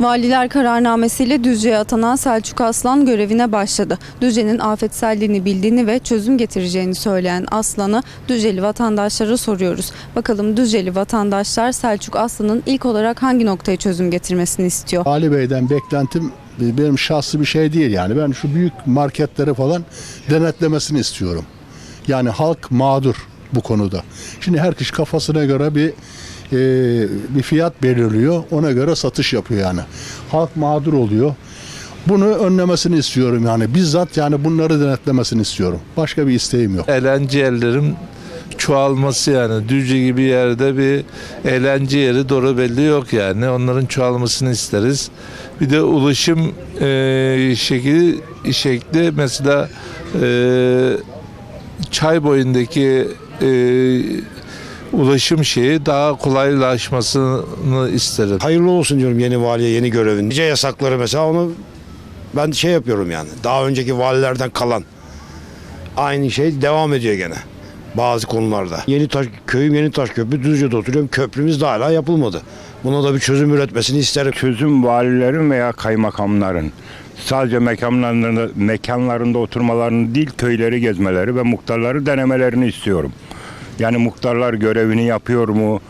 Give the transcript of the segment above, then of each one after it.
Valiler kararnamesiyle Düzce'ye atanan Selçuk Aslan görevine başladı. Düzce'nin afetselliğini bildiğini ve çözüm getireceğini söyleyen Aslan'ı Düzceli vatandaşlara soruyoruz. Bakalım Düzceli vatandaşlar Selçuk Aslan'ın ilk olarak hangi noktaya çözüm getirmesini istiyor? Ali Bey'den beklentim benim şahsi bir şey değil yani. Ben şu büyük marketleri falan denetlemesini istiyorum. Yani halk mağdur bu konuda. Şimdi her kişi kafasına göre bir e, bir fiyat belirliyor. Ona göre satış yapıyor yani. Halk mağdur oluyor. Bunu önlemesini istiyorum yani. Bizzat yani bunları denetlemesini istiyorum. Başka bir isteğim yok. eğlence yerlerin çoğalması yani Düzce gibi yerde bir eğlence yeri doğru belli yok yani onların çoğalmasını isteriz. Bir de ulaşım e, şekli şekli mesela e, çay boyundaki e, ulaşım şeyi daha kolaylaşmasını isterim. Hayırlı olsun diyorum yeni valiye yeni görevin. Nice yasakları mesela onu ben şey yapıyorum yani. Daha önceki valilerden kalan aynı şey devam ediyor gene bazı konularda. Yeni taş köyüm yeni taş köprü Düzce'de oturuyorum. Köprümüz de hala yapılmadı. Buna da bir çözüm üretmesini isterim. çözüm valilerin veya kaymakamların sadece mekanlarında, mekanlarında oturmalarını değil köyleri gezmeleri ve muhtarları denemelerini istiyorum. Yani muhtarlar görevini yapıyor mu?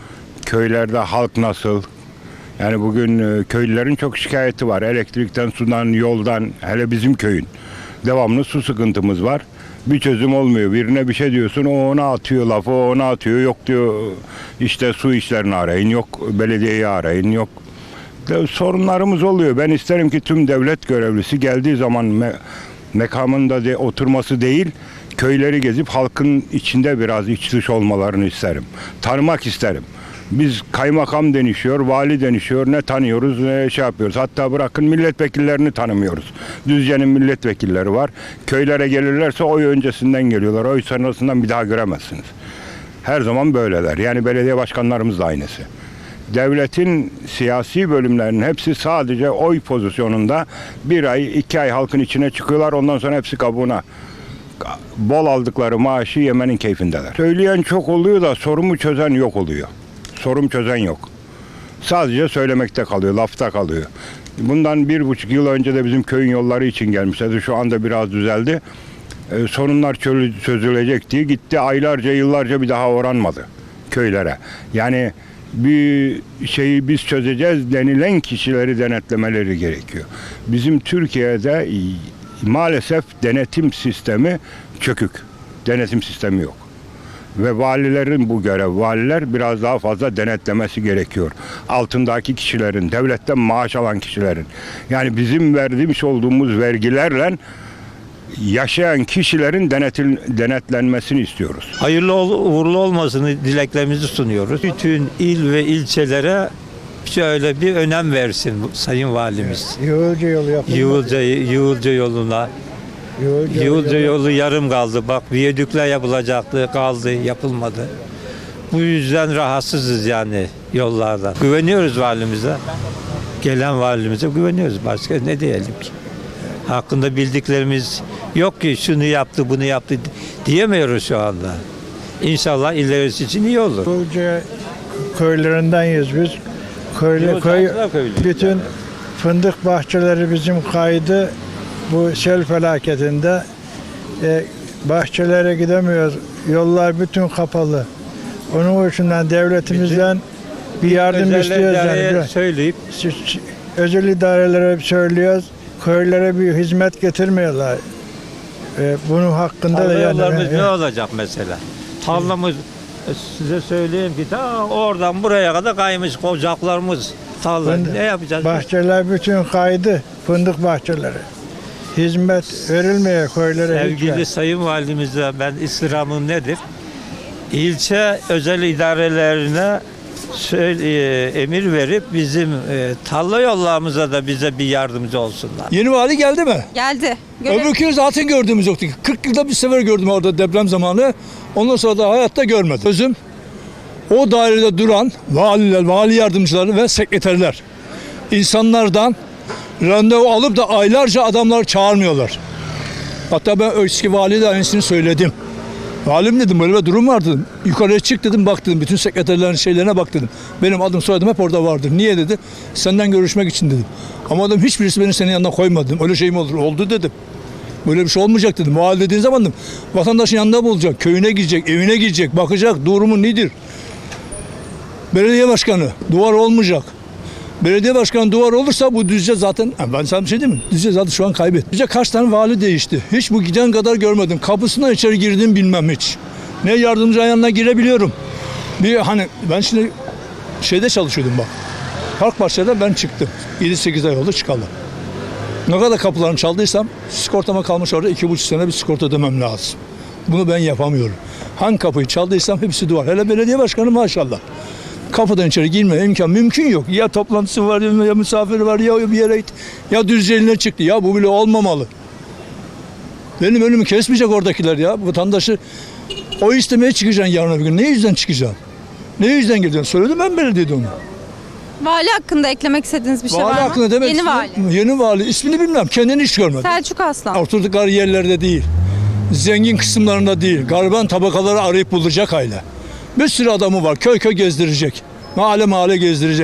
Köylerde halk nasıl? Yani bugün e, köylülerin çok şikayeti var. Elektrikten, sudan, yoldan, hele bizim köyün. Devamlı su sıkıntımız var. Bir çözüm olmuyor. Birine bir şey diyorsun, o ona atıyor lafı, o ona atıyor. Yok diyor işte su işlerini arayın, yok belediyeyi arayın, yok de- sorunlarımız oluyor. Ben isterim ki tüm devlet görevlisi geldiği zaman me- mekamında de oturması değil, köyleri gezip halkın içinde biraz iç dış olmalarını isterim. Tanımak isterim. Biz kaymakam denişiyor, vali denişiyor, ne tanıyoruz ne şey yapıyoruz. Hatta bırakın milletvekillerini tanımıyoruz. Düzce'nin milletvekilleri var. Köylere gelirlerse oy öncesinden geliyorlar. Oy sonrasından bir daha göremezsiniz. Her zaman böyleler. Yani belediye başkanlarımız da aynısı devletin siyasi bölümlerinin hepsi sadece oy pozisyonunda bir ay, iki ay halkın içine çıkıyorlar. Ondan sonra hepsi kabuğuna. Bol aldıkları maaşı yemenin keyfindeler. Söyleyen çok oluyor da sorumu çözen yok oluyor. Sorum çözen yok. Sadece söylemekte kalıyor, lafta kalıyor. Bundan bir buçuk yıl önce de bizim köyün yolları için gelmişlerdi. Şu anda biraz düzeldi. Ee, sorunlar çözü- çözülecek diye gitti. Aylarca, yıllarca bir daha oranmadı köylere. Yani bir şeyi biz çözeceğiz denilen kişileri denetlemeleri gerekiyor. Bizim Türkiye'de maalesef denetim sistemi çökük. Denetim sistemi yok. Ve valilerin bu görev, valiler biraz daha fazla denetlemesi gerekiyor. Altındaki kişilerin, devletten maaş alan kişilerin. Yani bizim verdiğimiz olduğumuz vergilerle yaşayan kişilerin denetil, denetlenmesini istiyoruz. hayırlı ol- uğurlu olmasını dileklerimizi sunuyoruz. Bütün il ve ilçelere şöyle bir önem versin Sayın Valimiz. Yığılca yolu yapılmadı. Yığılca, Yığılca yoluna. Yığılca, Yığılca yolu- yarım kaldı. Bak viyadükler yapılacaktı kaldı yapılmadı. Bu yüzden rahatsızız yani yollardan. Güveniyoruz valimize. Gelen valimize güveniyoruz. Başka ne diyelim ki? Hakkında bildiklerimiz yok ki şunu yaptı bunu yaptı diyemiyoruz şu anda. İnşallah ilerisi için iyi olur. Yığılca köylerindenyiz biz. Köylü, köy, bütün fındık bahçeleri bizim kaydı. Bu sel felaketinde e, bahçelere gidemiyoruz. Yollar bütün kapalı. Onun içinden devletimizden bir yardım istiyoruz. Yani. söyleyip Özel idarelere söylüyoruz. Köylere bir hizmet getirmiyorlar. E, bunun hakkında da Tarla yani. yollarımız e, ne olacak mesela? Tarlamız size söyleyeyim ki ta oradan buraya kadar kaymış kocaklarımız tarla. Fındık- Ne yapacağız? Bahçeler bütün kaydı. Fındık bahçeleri. Hizmet verilmiyor köylere. hiç. Sevgili Sayın Valimize ben istirhamım nedir? İlçe özel idarelerine söyle, e, emir verip bizim e, tarla yollarımıza da bize bir yardımcı olsunlar. Yeni vali geldi mi? Geldi. Öbürkü zaten gördüğümüz yoktu. 40 yılda bir sefer gördüm orada deprem zamanı. Ondan sonra da hayatta görmedim. Özüm o dairede duran valiler, vali yardımcıları ve sekreterler insanlardan randevu alıp da aylarca adamlar çağırmıyorlar. Hatta ben eski vali de aynısını söyledim. Valim dedim böyle bir durum var dedim. Yukarıya çık dedim bak dedim. Bütün sekreterlerin şeylerine bak dedim. Benim adım soyadım hep orada vardır. Niye dedi? Senden görüşmek için dedim. Ama adam hiçbirisi beni senin yanına koymadı dedim. Öyle şey mi olur? Oldu dedim. Böyle bir şey olmayacak dedim. Vali dediğin zaman dedim. Vatandaşın yanında bulacak. Köyüne gidecek, evine gidecek. Bakacak durumu nedir? Belediye başkanı duvar olmayacak. Belediye başkanı duvar olursa bu Düzce zaten ben sana bir şey diyeyim mi? Düzce zaten şu an kaybetti. Düzce kaç tane vali değişti. Hiç bu giden kadar görmedim. Kapısına içeri girdim bilmem hiç. Ne yardımcı yanına girebiliyorum. Bir hani ben şimdi şeyde çalışıyordum bak. Park Bahçe'de ben çıktım. 7-8 ay oldu çıkalı. Ne kadar kapılarını çaldıysam sigortama kalmış orada 2,5 sene bir sigorta ödemem lazım. Bunu ben yapamıyorum. Hangi kapıyı çaldıysam hepsi duvar. Hele belediye başkanı maşallah. Kapıdan içeri girme imkan mümkün yok. Ya toplantısı var ya misafiri var ya bir yere git. Ya düzceline çıktı. Ya bu bile olmamalı. Benim önümü kesmeyecek oradakiler ya. Vatandaşı o istemeye çıkacaksın yarın öbür gün. Ne yüzden çıkacaksın? Ne yüzden gidiyorsun? Söyledim ben belediyede onu. Vali hakkında eklemek istediğiniz bir şey var mı? hakkında demek Yeni vali. Yeni vali. İsmini bilmem. Kendini hiç görmedim. Selçuk Aslan. Oturdukları yerlerde değil. Zengin kısımlarında değil. Gariban tabakaları arayıp bulacak aile. Bir sürü adamı var. Köy köy gezdirecek. Mahalle mahalle gezdirecek.